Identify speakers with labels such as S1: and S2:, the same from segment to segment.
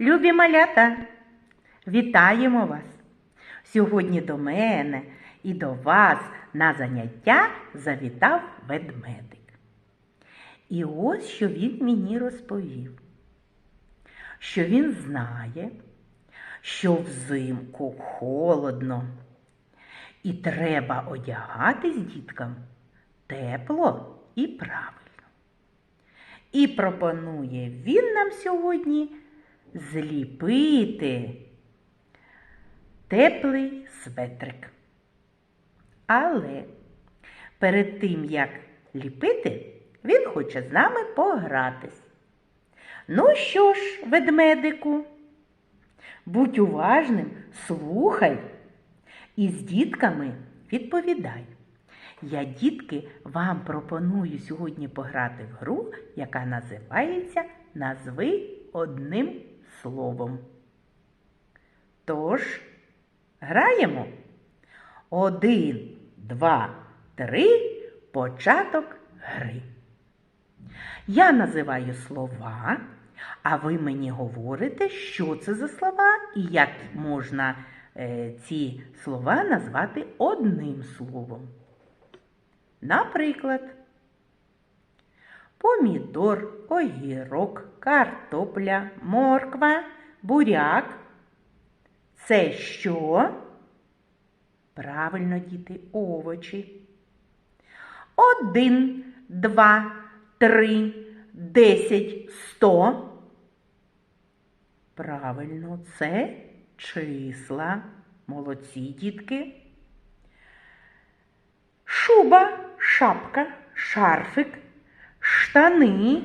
S1: Любі малята, вітаємо вас! Сьогодні до мене і до вас на заняття завітав ведмедик. І ось що він мені розповів, що він знає, що взимку холодно і треба одягатись діткам тепло і правильно. І пропонує він нам сьогодні зліпити теплий светрик. Але перед тим, як ліпити, він хоче з нами погратись. Ну що ж, ведмедику, будь уважним, слухай і з дітками відповідай. Я, дітки, вам пропоную сьогодні пограти в гру, яка називається Назви одним словом. Тож, граємо. Один, два, три, початок гри. Я називаю слова, а ви мені говорите, що це за слова і як можна е, ці слова назвати одним словом. Наприклад, помідор, огірок, картопля, морква, буряк. Це що? Правильно, діти, овочі. Один, два, три, десять, сто. Правильно, це числа. Молодці дітки. Шуба, шапка, шарфик, штани,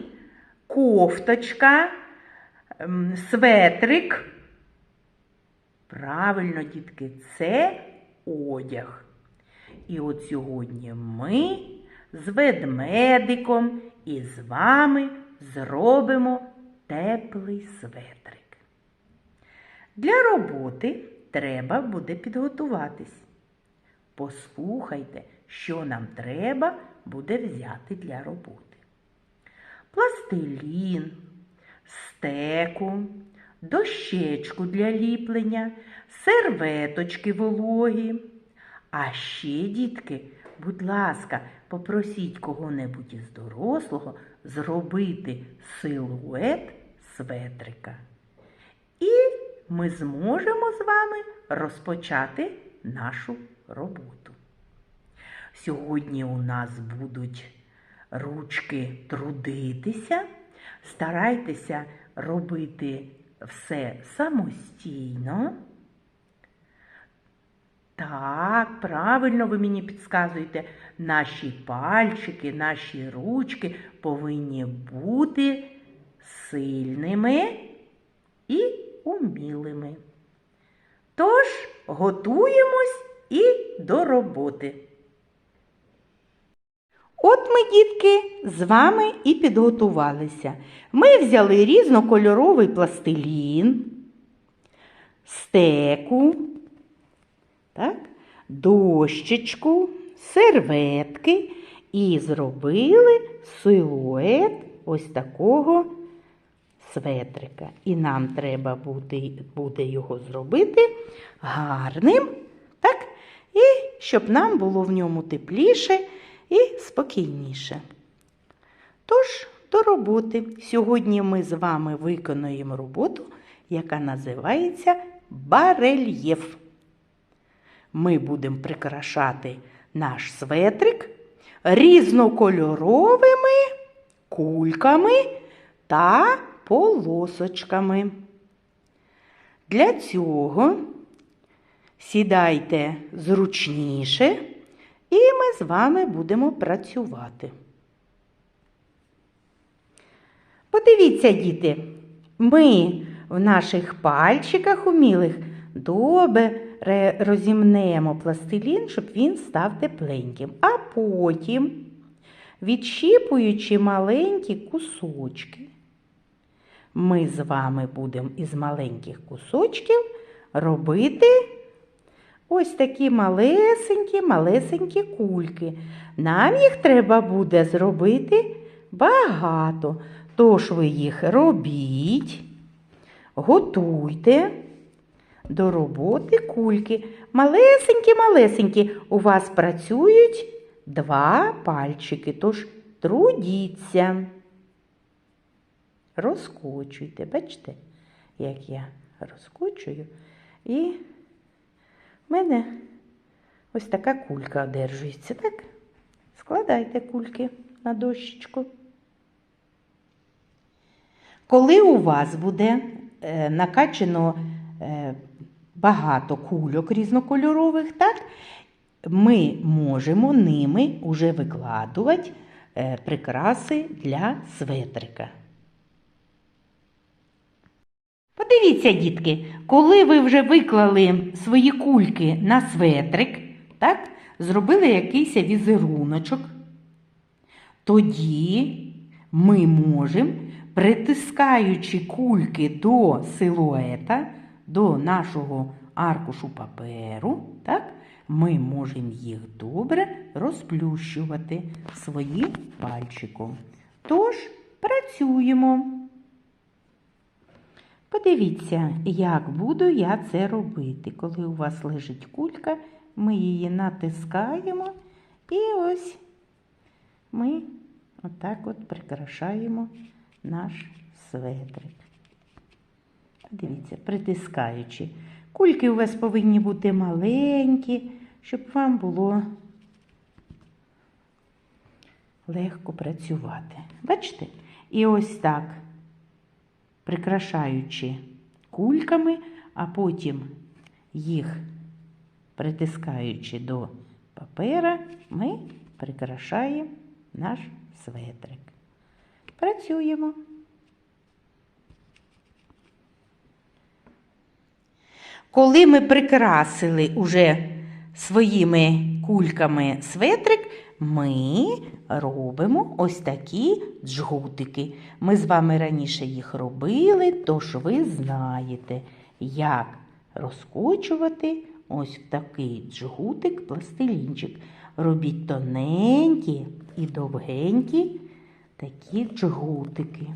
S1: кофточка, ем, светрик. Правильно, дітки, це одяг. І от сьогодні ми з ведмедиком і з вами зробимо теплий светрик. Для роботи треба буде підготуватись. Послухайте, що нам треба буде взяти для роботи. Пластилін, стеку, дощечку для ліплення, серветочки вологі. А ще, дітки, будь ласка, попросіть кого-небудь із дорослого зробити силует светрика. І ми зможемо з вами розпочати нашу роботу. Сьогодні у нас будуть ручки трудитися. Старайтеся робити все самостійно. Так, правильно ви мені підказуєте, наші пальчики, наші ручки повинні бути сильними і умілими. Тож, готуємось і до роботи. От ми, дітки, з вами і підготувалися. Ми взяли різнокольоровий пластилін, стеку, так, дощечку, серветки і зробили силует ось такого светрика. І нам треба буде, буде його зробити гарним, так, і щоб нам було в ньому тепліше і спокійніше. Тож, до роботи. Сьогодні ми з вами виконуємо роботу, яка називається барельєф. Ми будемо прикрашати наш светрик різнокольоровими кульками та полосочками. Для цього сідайте зручніше. І ми з вами будемо працювати. Подивіться, діти, ми в наших пальчиках умілих добре розімнемо пластилін, щоб він став тепленьким. А потім, відщіпуючи маленькі кусочки, ми з вами будемо із маленьких кусочків робити ось такі малесенькі, малесенькі кульки. Нам їх треба буде зробити багато. Тож ви їх робіть. готуйте до роботи кульки. Малесенькі-малесенькі. У вас працюють два пальчики, тож трудіться. Розкочуйте, бачите, як я розкочую. І в мене ось така кулька одержується, так? Складайте кульки на дощечку. Коли у вас буде е, накачано е, багато кульок різнокольорових, так, ми можемо ними уже викладувати е, прикраси для светрика. Подивіться, дітки, коли ви вже виклали свої кульки на светрик, так, зробили якийсь візеруночок, тоді ми можемо, притискаючи кульки до силуета, до нашого аркушу паперу, так, ми можемо їх добре розплющувати своїм пальчиком. Тож працюємо. Подивіться, як буду я це робити. Коли у вас лежить кулька, ми її натискаємо і ось ми отак от прикрашаємо наш светрик. Подивіться, притискаючи. Кульки у вас повинні бути маленькі, щоб вам було легко працювати. Бачите? І ось так прикрашаючи кульками, а потім їх притискаючи до папера, ми прикрашаємо наш светрик. Працюємо. Коли ми прикрасили уже своїми кульками светрик, ми робимо ось такі джгутики. Ми з вами раніше їх робили, тож ви знаєте, як розкочувати ось в такий джгутик, пластилінчик. Робіть тоненькі і довгенькі такі джгутики.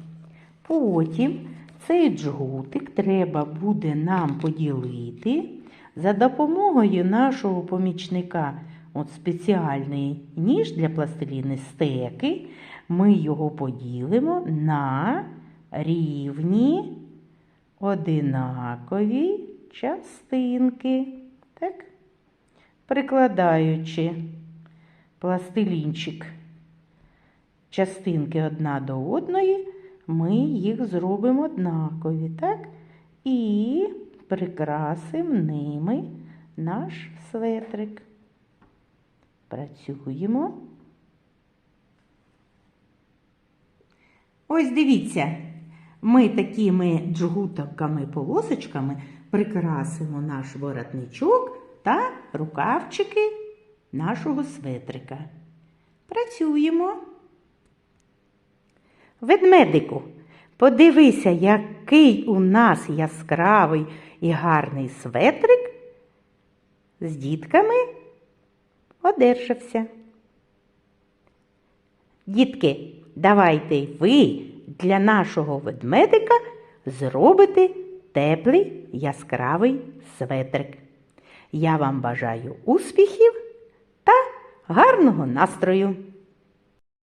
S1: Потім цей джгутик треба буде нам поділити за допомогою нашого помічника, от спеціальний ніж для пластиліни стеки, ми його поділимо на рівні одинакові частинки. Так? Прикладаючи пластилінчик частинки одна до одної, ми їх зробимо однакові, так? І прикрасимо ними наш светрик. Працюємо. Ось дивіться, ми такими джгутоками, полосочками прикрасимо наш воротничок та рукавчики нашого светрика. Працюємо. Ведмедику, подивися, який у нас яскравий і гарний светрик з дітками одержався. Дітки, давайте ви для нашого ведмедика зробите теплий яскравий светрик. Я вам бажаю успіхів та гарного настрою!